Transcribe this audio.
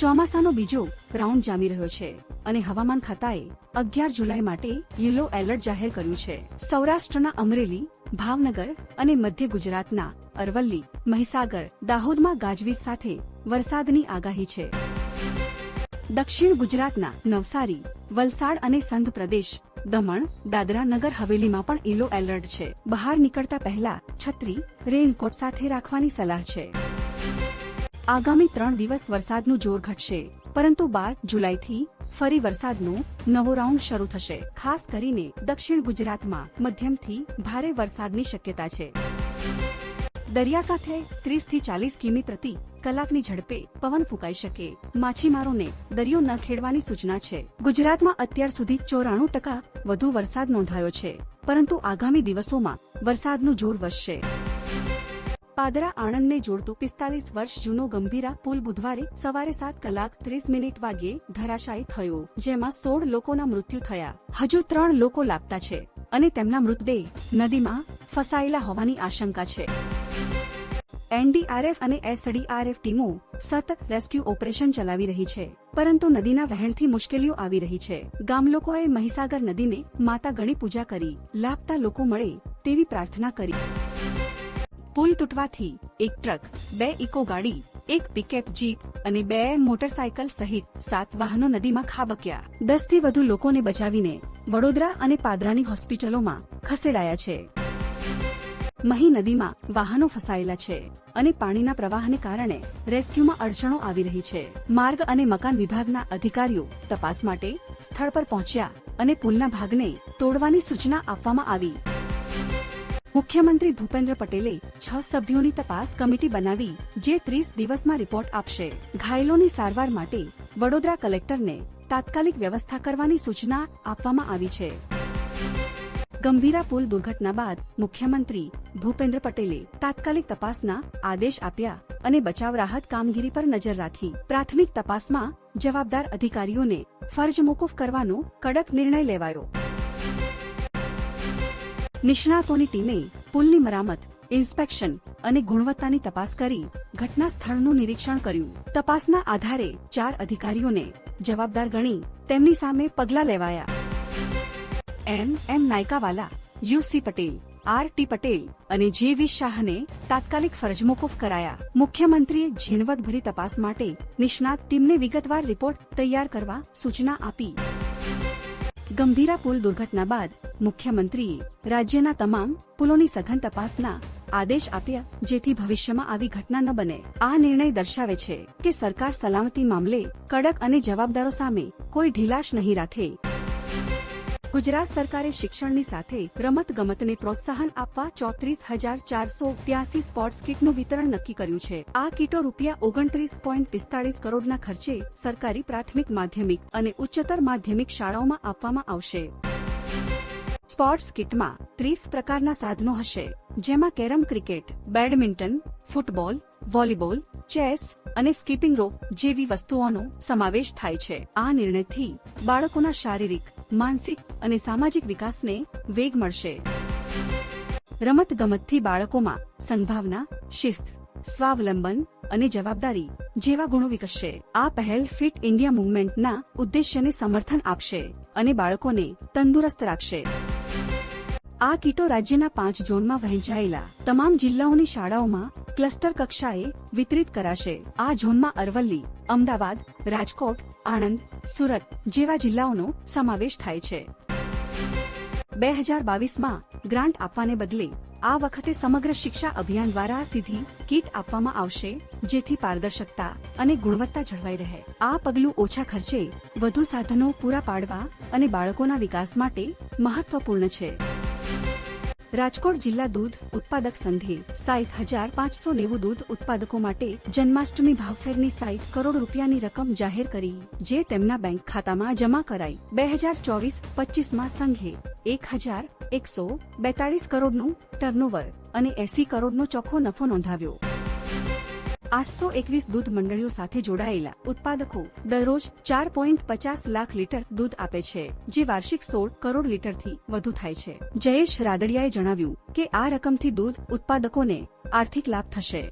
ચોમાસાનો બીજો રાઉન્ડ જામી રહ્યો છે અને હવામાન ખાતાએ અગિયાર જુલાઈ માટે યલો એલર્ટ જાહેર કર્યું છે. સૌરાષ્ટ્રના અમરેલી, ભાવનગર અને મધ્ય ગુજરાતના અરવલ્લી, મહીસાગર, દાહોદમાં ગાજવીજ સાથે વરસાદની આગાહી છે. દક્ષિણ ગુજરાતના નવસારી, વલસાડ અને સંઘ પ્રદેશ, દમણ, દાદરા નગર હવેલીમાં પણ યલો એલર્ટ છે. બહાર નીકળતા પહેલા છત્રી રેનકોટ સાથે રાખવાની સલાહ છે. આગામી ત્રણ દિવસ વરસાદનું જોર ઘટશે, પરંતુ બાર જુલાઈથી ફરી વરસાદનો નવો રાઉન્ડ શરૂ થશે. ખાસ કરીને દક્ષિણ ગુજરાતમાં મધ્યમથી ભારે વરસાદની શક્યતા છે. દરિયાકાંઠે ત્રીસથી ચાલીસ કિમી પ્રતિ કલાકની ઝડપે પવન ફૂંકાઈ શકે. માછીમારોને દરિયો ન ખેડવાની સૂચના છે. ગુજરાતમાં અત્યાર સુધી ચોરાણું ટકા વધુ વરસાદ નોંધાયો છે, પરંતુ આગામી દિવસોમાં વરસાદનું જોર વધશે. પાદરા આણંદને જોડતું પિસ્તાલીસ વર્ષ જૂનો ગંભીરા પુલ બુધવારે સવારે સાત કલાક ત્રીસ મિનિટ વાગ્યે ધરાશાયી થયો, જેમાં સોળ લોકોના મૃત્યુ થયા. હજુ ત્રણ લોકો લાપતા છે અને તેમના મૃતદેહ નદીમાં ફસાયેલા હોવાની આશંકા છે. એનડીઆરએફ અને એસડીઆરએફ ટીમો સતત રેસ્ક્યુ ઓપરેશન ચલાવી રહી છે, પરંતુ નદીના વહેણથી મુશ્કેલીઓ આવી રહી છે. ગામલોકોએ મહીસાગર નદીને માતા ગણી પૂજા કરી, લાપતા લોકો મળે તેવી પ્રાર્થના કરી. પુલ તૂટવાથી એક ટ્રક, બે ઇકો ગાડી, એક પિકઅપ જીપ અને બે મોટરસાયકલ સહિત સાત વાહનો નદીમાં ખાબક્યા. દસથી વધુ લોકોને બચાવીને વડોદરા અને પાદરાની હોસ્પિટલોમાં ખસેડાયા છે. મહી નદીમાં વાહનો ફસાયેલા છે અને પાણીના પ્રવાહને કારણે રેસ્ક્યુમાં અડચણો આવી રહી છે. માર્ગ અને મકાન વિભાગના અધિકારીઓ તપાસ માટે સ્થળ પર પહોંચ્યા અને પુલના ભાગને તોડવાની સૂચના આપવામાં આવી. મુખ્યમંત્રી ભૂપેન્દ્ર પટેલે છ સભ્યોની તપાસ કમિટી બનાવી, જે ત્રીસ દિવસમાં રિપોર્ટ આપશે. ઘાયલોની સારવાર માટે વડોદરા કલેક્ટરને તાત્કાલિક વ્યવસ્થા કરવાની સૂચના આપવામાં આવી છે. ગંભીરા પુલ દુર્ઘટના બાદ મુખ્યમંત્રી ભૂપેન્દ્ર પટેલે તાત્કાલિક તપાસના આદેશ આપ્યા અને બચાવ રાહત કામગીરી પર નજર રાખી. પ્રાથમિક તપાસમાં જવાબદાર અધિકારીઓને ફરજ મોકૂફ કરવાનો કડક નિર્ણય લેવાયો. નિષ્ણાતોની ટીમે પુલની મરામત, ઇન્સ્પેક્શન અને ગુણવત્તાની તપાસ કરી ઘટના સ્થળનું નિરીક્ષણ કર્યું. તપાસના આધારે ચાર અધિકારીઓને જવાબદાર ગણી તેમની સામે પગલાં લેવાયા. M M Naikawala U C Patel, R T Patel અને જે વી શાહને તાત્કાલિક ફરજ મોકૂફ કરાયા. મુખ્યમંત્રીએ ઝીણવટભરી તપાસ માટે નિષ્ણાત ટીમને વિગતવાર રિપોર્ટ તૈયાર કરવા સૂચના આપી. ગંભીરા પુલ દુર્ઘટના બાદ મુખ્યમંત્રીએ રાજ્યના તમામ પુલોની સઘન તપાસના આદેશ આપ્યા, જેથી ભવિષ્યમાં આવી ઘટના ન બને. આ નિર્ણય દર્શાવે છે કે સરકાર સલામતી મામલે કડક અને જવાબદારો સામે કોઈ ઢીલાશ નહીં રાખે. ગુજરાત સરકારે શિક્ષણની સાથે રમત ગમતને પ્રોત્સાહન આપવા ચોત્રીસ હજાર ચારસો ત્યાસી સ્પોર્ટ્સ કીટનું વિતરણ નક્કી કર્યું છે. આ કીટો રૂપિયા ઓગણત્રીસ પોઈન્ટ પિસ્તાળીસ કરોડના ખર્ચે સરકારી પ્રાથમિક, માધ્યમિક અને ઉચ્ચતર માધ્યમિક શાળાઓમાં આપવામાં આવશે. સ્પોર્ટ્સ કિટમાં ત્રીસ પ્રકારના સાધનો હશે, જેમાં carrom cricket, badminton, football, volleyball, chess અને સ્કીપિંગ રોપ જેવી વસ્તુઓનો સમાવેશ થાય છે. આ નિર્ણયથી બાળકોના શારીરિક, માનસિક અને સામાજિક વિકાસને વેગ મળશે. રમત ગમતથી બાળકોમાં સંભાવના, શિસ્ત, સ્વાવલંબન અને જવાબદારી જેવા ગુણો વિકસશે. આ પહેલ ફિટ ઇન્ડિયા મુવમેન્ટના ઉદ્દેશ્યને સમર્થન આપશે અને બાળકોને તંદુરસ્ત રાખશે. આ કીટો રાજ્યના પાંચ ઝોનમાં વહેંચાયેલા. તમામ જિલ્લાઓની શાળાઓમાં ક્લસ્ટર કક્ષાએ વિતરિત કરાશે. આ ઝોનમાં અરવલ્લી, અમદાવાદ, રાજકોટ, આણંદ, સુરત જેવા જિલ્લાઓનો સમાવેશ થાય છે. બે હજાર બાવીસમાં ગ્રાન્ટ આપવાને બદલે આ વખતે સમગ્ર શિક્ષા અભિયાન દ્વારા સીધી કીટ આપવામાં આવશે, જેથી પારદર્શકતા અને ગુણવત્તા જળવાઈ રહે. આ પગલું ઓછા ખર્ચે વધુ સાધનો પૂરા પાડવા અને બાળકોના વિકાસ માટે મહત્વપૂર્ણ છે. રાજકોટ જિલ્લા દૂધ ઉત્પાદક સંઘે સાઈઠ હજાર પાંચસો નેવું દૂધ ઉત્પાદકો માટે જન્માષ્ટમી ભાવફેરની સાઈઠ કરોડ રૂપિયાની રકમ જાહેર કરી, જે તેમના બેંક ખાતામાં જમા કરાઈ. બે હજાર ચોવીસ પચીસમાં સંઘે એક હજાર એકસો બેતાળીસ કરોડનું ટર્નઓવર અને એસી કરોડનો ચોખ્ખો નફો નોંધાવ્યો. આઠસો એકવીસ દૂધ મંડળીઓ સાથે જોડાયેલા ઉત્પાદકો દરરોજ ચાર પોઈન્ટ પચાસ લાખ લીટર દૂધ આપે છે, જે વાર્ષિક સોળ કરોડ લીટરથી વધુ થાય છે. જયેશ રાદડિયાએ જણાવ્યું કે આ રકમથી દૂધ ઉત્પાદકોને આર્થિક લાભ થશે.